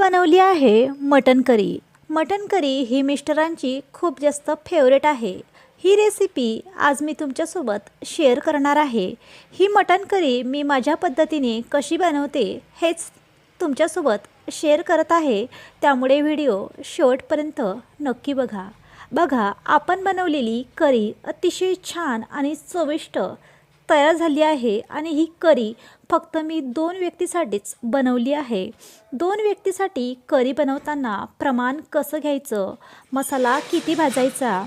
बनवली आहे mutton curry. Mutton curry ही मिस्टरांची खूप जास्त फेवरेट आहे. ही रेसिपी आज मी तुमच्यासोबत शेअर करणार आहे. ही मटन करी मी माझ्या पद्धतीने कशी बनवते हेच तुमच्यासोबत शेअर करत आहे. त्यामुळे व्हिडिओ शेवटपर्यंत नक्की बघा. बघा आपण बनवलेली करी अतिशय छान आणि चविष्ट तयार झाली आहे आणि ही करी फक्त मी दोन व्यक्तीसाठीच बनवली आहे. दोन व्यक्तीसाठी करी बनवताना प्रमाण कसं घ्यायचं? मसाला किती भाजायचा?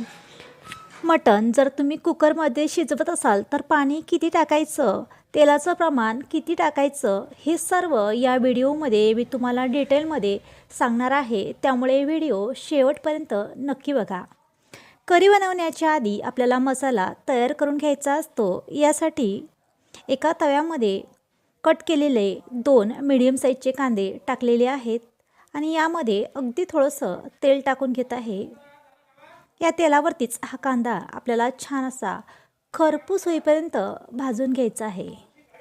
मटण जर तुम्ही कुकरमध्ये शिजवत असाल तर पाणी किती टाकायचं? तेलाचं प्रमाण किती टाकायचं? हे सर्व या व्हिडिओमध्ये मी तुम्हाला डिटेलमध्ये सांगणार आहे. त्यामुळे व्हिडिओ शेवटपर्यंत नक्की बघा. करी बनवण्याच्या आधी आपल्याला मसाला तयार करून घ्यायचा असतो. यासाठी एका तव्यामध्ये कट केलेले दोन मिडियम साईजचे कांदे टाकलेले आहेत आणि यामध्ये अगदी थोडंसं तेल टाकून घेत आहे. या तेलावरतीच हा कांदा आपल्याला छान असा खरपूस होईपर्यंत भाजून घ्यायचा आहे.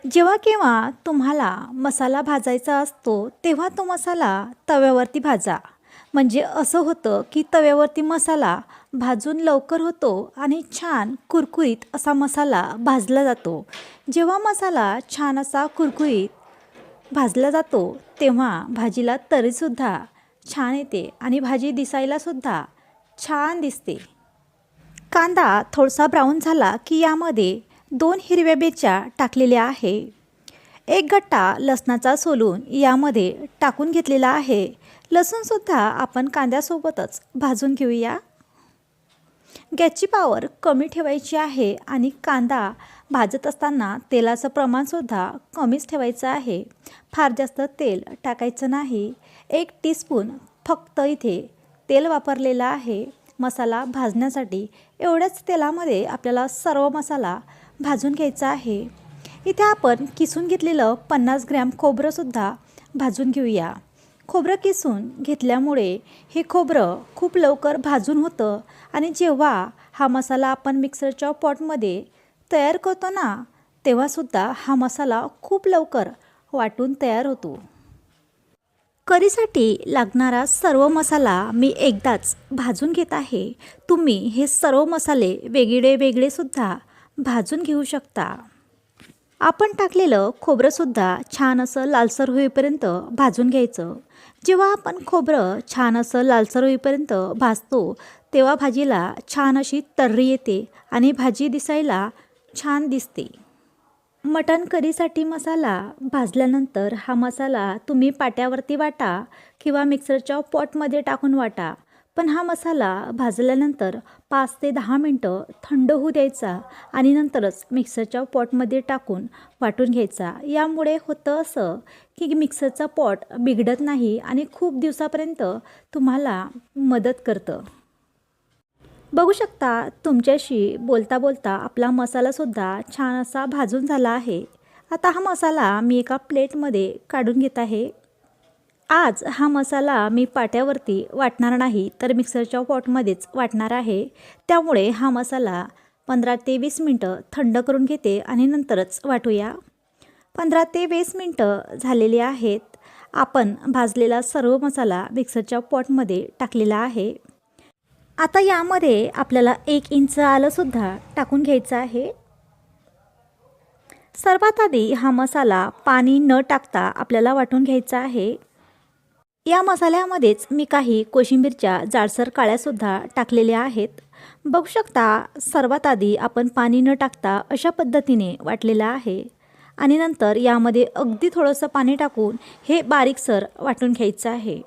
जेव्हा केव्हा तुम्हाला मसाला भाजायचा असतो तेव्हा तो मसाला तव्यावरती भाजा. म्हणजे असं होतं की तव्यावरती मसाला भाजून लवकर होतो आणि छान कुरकुरीत असा मसाला भाजला जातो. जेव्हा मसाला छान असा कुरकुरीत भाजला जातो तेव्हा भाजीला तरीसुद्धा छान येते आणि भाजी दिसायलासुद्धा छान दिसते. कांदा थोडासा ब्राऊन झाला की यामध्ये दोन हिरव्या बेच्या टाकलेल्या आहे. एक गट्टा लसणाचा सोलून यामध्ये टाकून घेतलेला आहे. लसूणसुद्धा आपण कांद्यासोबतच भाजून घेऊया. गॅसची पावर कमी ठेवायची आहे आणि कांदा भाजत असताना तेलाचं प्रमाणसुद्धा कमीच ठेवायचं आहे. फार जास्त तेल टाकायचं नाही. एक टीस्पून फक्त इथे तेल वापरलेलं आहे. मसाला भाजण्यासाठी एवढ्याच तेलामध्ये आपल्याला सर्व मसाला भाजून घ्यायचा आहे. इथे आपण किसून घेतलेलं पन्नास ग्रॅम खोबरंसुद्धा भाजून घेऊया. खोबरं किसून घेतल्यामुळे हे खोबरं खूप लवकर भाजून होतं आणि जेव्हा हा मसाला आपण मिक्सरच्या पॉटमध्ये तयार करतो ना तेव्हासुद्धा हा मसाला खूप लवकर वाटून तयार होतो. करीसाठी लागणारा सर्व मसाला मी एकदाच भाजून घेत आहे. तुम्ही हे सर्व मसाले वेगळे वेगळेसुद्धा भाजून घेऊ शकता. आपण टाकलेलं खोबरंसुद्धा छान असं लालसर होईपर्यंत भाजून घ्यायचं. जेव्हा आपण खोबरं छान असं लालसर होईपर्यंत भाजतो तेव्हा भाजीला छान अशी तर्री येते आणि भाजी दिसायला छान दिसते. मटण करीसाठी मसाला भाजल्यानंतर हा मसाला तुम्ही पाट्यावरती वाटा किंवा मिक्सरच्या पॉटमध्ये टाकून वाटा. पण हा मसाला भाजल्यानंतर पाच ते दहा मिनटं थंड होऊ द्यायचा आणि नंतरच मिक्सरच्या पॉटमध्ये टाकून वाटून घ्यायचा. यामुळे होतं असं की मिक्सरचा पॉट बिघडत नाही आणि खूप दिवसापर्यंत तुम्हाला मदत करतं. बघू शकता तुमच्याशी बोलता बोलता आपला मसालासुद्धा छान असा भाजून झाला आहे. आता हा मसाला मी एका प्लेटमध्ये काढून घेत आहे. आज हा मसाला मी पाट्यावरती वाटणार नाही तर मिक्सरच्या पॉटमध्येच वाटणार आहे. त्यामुळे हा मसाला पंधरा ते वीस मिनटं थंड करून घेते आणि नंतरच वाटूया. पंधरा ते वीस मिनटं झालेली आहेत. आपण भाजलेला सर्व मसाला मिक्सरच्या पॉटमध्ये टाकलेला आहे. आता यामध्ये आपल्याला एक इंच आलंसुद्धा टाकून घ्यायचं आहे. सर्वात आधी हा मसाला पाणी न टाकता आपल्याला वाटून घ्यायचा आहे. या मसाल्यामध्येच मी काही कोशिंबीरच्या जाडसर काळ्यासुद्धा टाकलेल्या आहेत. बघू शकता सर्वात आधी आपण पाणी न टाकता अशा पद्धतीने वाटलेलं आहे. आणि नंतर यामध्ये अगदी थोडंसं पाणी टाकून हे बारीकसर वाटून घ्यायचं आहे.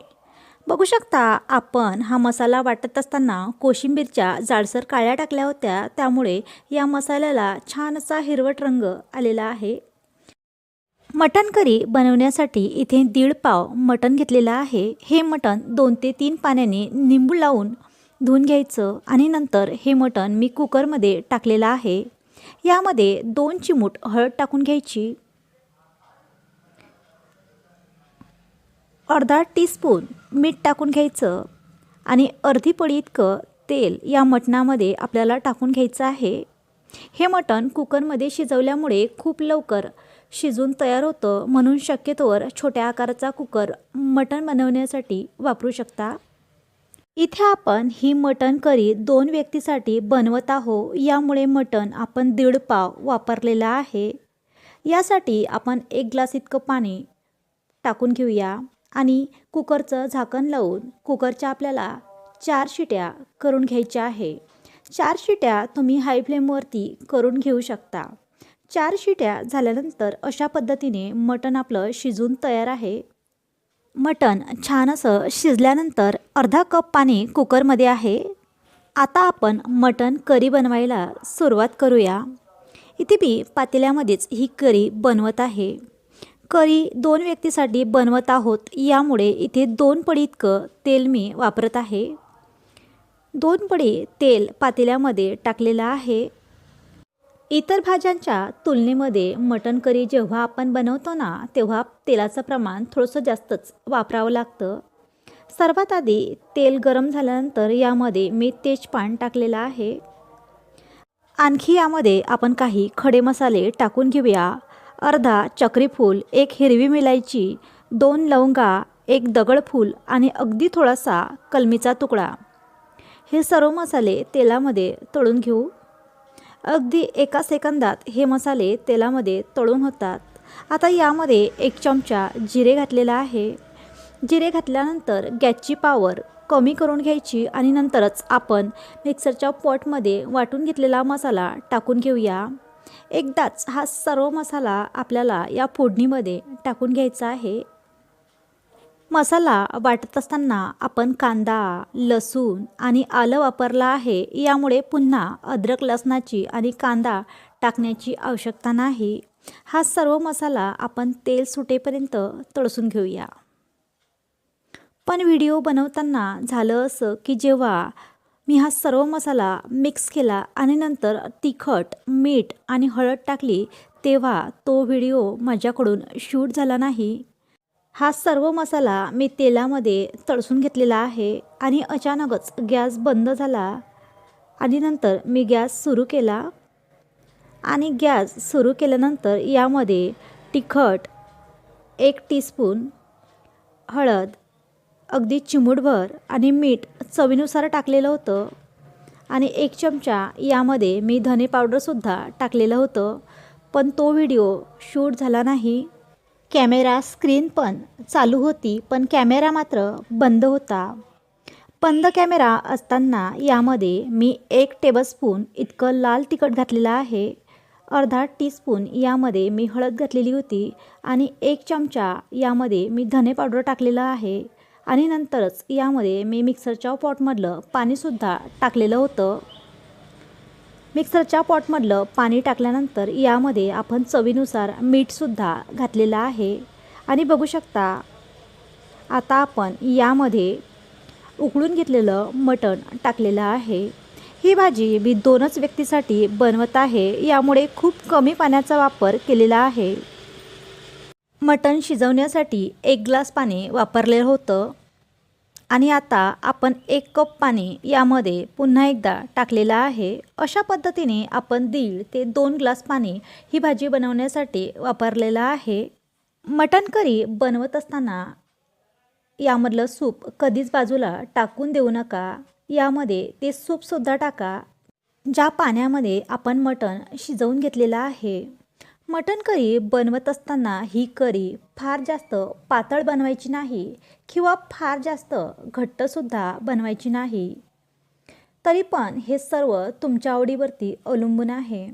बघू शकता आपण हा मसाला वाटत असताना कोशिंबीरच्या जाडसर काळ्या टाकल्या होत्या. त्यामुळे या मसाल्याला छान असा हिरवट रंग आलेला आहे. मटण करी बनवण्यासाठी इथे दीड पाव मटण घेतलेलं आहे. हे मटण दोन ते तीन पाण्याने निंबू लावून धुवून घ्यायचं आणि नंतर हे मटण मी कुकरमध्ये टाकलेलं आहे. यामध्ये दोन चिमूट हळद टाकून घ्यायची. अर्धा टीस्पून मीठ टाकून घ्यायचं आणि अर्धी पडी इतकं तेल या मटणामध्ये आपल्याला टाकून घ्यायचं आहे. हे मटण कुकरमध्ये शिजवल्यामुळे खूप लवकर शिजून तयार होतं म्हणून शक्यतोवर छोट्या आकाराचा कुकर मटण बनवण्यासाठी वापरू शकता. इथे आपण ही मटण करी दोन व्यक्तीसाठी बनवत आहो यामुळे मटण आपण दीड पाव वापरलेला आहे. यासाठी आपण एक ग्लास इतकं पाणी टाकून घेऊया आणि कुकरचं झाकण लावून कुकरच्या आपल्याला चार शिट्या करून घ्यायच्या आहे. चार शिट्या तुम्ही हाय फ्लेमवरती करून घेऊ शकता. चार शिट्या झाल्यानंतर अशा पद्धतीने मटण आपलं शिजून तयार आहे. मटण छान असं शिजल्यानंतर अर्धा कप पाणी कुकरमध्ये आहे. आता आपण मटण करी बनवायला सुरुवात करूया. इथे मी पातेल्यामध्येच ही करी बनवत आहे. करी दोन व्यक्तीसाठी बनवत आहोत यामुळे इथे दोन पडी इतकं तेल मी वापरत आहे. दोन पडी तेल पातेल्यामध्ये टाकलेलं आहे. इतर भाज्यांच्या तुलनेमध्ये मटण करी जेव्हा आपण बनवतो ना तेव्हा तेलाचं प्रमाण थोडंसं जास्तच वापरावं लागतं. सर्वात आधी तेल गरम झाल्यानंतर यामध्ये मी तेजपान टाकलेलं आहे. आणखी यामध्ये आपण काही खडे मसाले टाकून घेऊया. अर्धा चक्रीफूल एक हिरवी मिलायची दोन लवंगा एक दगडफूल आणि अगदी थोडासा कलमीचा तुकडा. हे सर्व मसाले तेलामध्ये तळून घेऊ. अगदी एका सेकंदात हे मसाले तेलामध्ये तळून होतात. आता यामध्ये एक चमचा जिरे घातलेला आहे. जिरे घातल्यानंतर गॅसची पावर कमी करून घ्यायची आणि नंतरच आपण मिक्सरच्या पॉटमध्ये वाटून घेतलेला मसाला टाकून घेऊया. एकदाच हा सर्व मसाला आपल्याला या फोडणीमध्ये टाकून घ्यायचा आहे. मसाला वाटत असताना आपण कांदा लसूण आणि आलं वापरला आहे यामुळे पुन्हा अद्रक लसणाची आणि कांदा टाकण्याची आवश्यकता नाही. हा सर्व मसाला आपण तेल सुटेपर्यंत तळसून घेऊया. पण व्हिडिओ बनवताना झालं असं की जेव्हा मी हा सर्व मसाला मिक्स केला आणि नंतर तिखट मीठ आणि हळद टाकली तेव्हा तो व्हिडिओ माझ्याकडून शूट झाला नाही. हा सर्व मसाला मी तेलामध्ये तळसून घेतलेला आहे आणि अचानकच गॅस बंद झाला आणि नंतर मी गॅस सुरू केला. आणि गॅस सुरू केल्यानंतर यामध्ये तिखट एक टीस्पून हळद अगदी चिमूटभर आणि मीठ चवीनुसार टाकलेलं होतं. आणि एक चमचा यामध्ये मी धने पावडरसुद्धा टाकलेलं होतं. पण तो व्हिडिओ शूट झाला नाही. कॅमेरा स्क्रीन पण चालू होती पण कॅमेरा मात्र बंद होता. बंद कॅमेरा असताना यामध्ये मी एक टेबलस्पून इतकं लाल तिखट घातलेलं आहे अर्धा टीस्पून यामध्ये मी हळद घातलेली होती आणि एक चमचा यामध्ये मी धने पावडर टाकलेलं आहे आणि नंतरच यामध्ये मी मिक्सरच्या पॉटमधलं पाणीसुद्धा टाकलेलं होतं. मिक्सरच्या पॉटमधलं पाणी टाकल्यानंतर यामध्ये आपण चवीनुसार मीठसुद्धा घातलेलं आहे. आणि बघू शकता आता आपण यामध्ये उकळून घेतलेलं मटण टाकलेलं आहे. ही भाजी मी दोनच व्यक्तीसाठी बनवत आहे यामुळे खूप कमी पाण्याचा वापर केलेला आहे. मटण शिजवण्यासाठी एक ग्लास पाणी वापरलेलं होतं. आणि आता आपण एक कप पाणी यामध्ये पुन्हा एकदा टाकलेलं आहे. अशा पद्धतीने आपण दीड ते दोन ग्लास पाणी ही भाजी बनवण्यासाठी वापरलेलं आहे. मटण करी बनवत असताना यामधलं सूप कधीच बाजूला टाकून देऊ नका. यामध्ये ते सूपसुद्धा टाका. ज्या पाण्यामध्ये आपण मटण शिजवून घेतलेलं आहे. मटण करी बनवत असताना ही करी फार जास्त पातळ बनवायची नाही किंवा फार जास्त घट्टसुद्धा बनवायची नाही. तरी पण हे सर्व तुमच्या आवडीवरती अवलंबून आहे.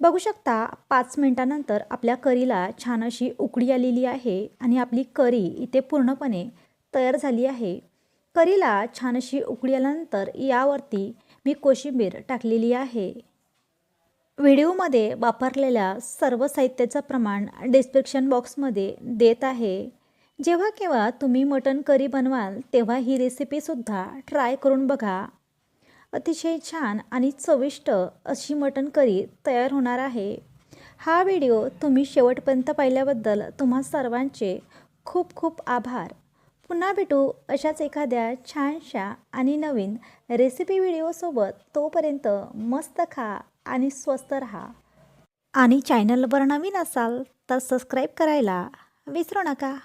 बघू शकता पाच मिनटानंतर आपल्या करीला छान अशी उकडी आलेली आहे आणि आपली करी इथे पूर्णपणे तयार झाली आहे. करीला छान अशी उकडी आल्यानंतर यावरती मी कोशिंबीर टाकलेली आहे. व्हिडिओमध्ये वापरलेल्या सर्व साहित्याचं प्रमाण डिस्क्रिप्शन बॉक्समध्ये देत आहे. जेव्हा केव्हा तुम्ही मटन करी बनवाल तेव्हा ही रेसिपीसुद्धा ट्राय करून बघा. अतिशय छान आणि चविष्ट अशी मटन करी तयार होणार आहे. हा व्हिडिओ तुम्ही शेवटपर्यंत पाहिल्याबद्दल तुम्हा सर्वांचे खूप खूप आभार. पुन्हा भेटू अशाच एखाद्या छानशा आणि नवीन रेसिपी व्हिडिओसोबत तोपर्यंत मस्त खा. आणि स्वस्त राहा. आणि चॅनलवर नवीन असाल तर सबस्क्राईब करायला विसरू नका.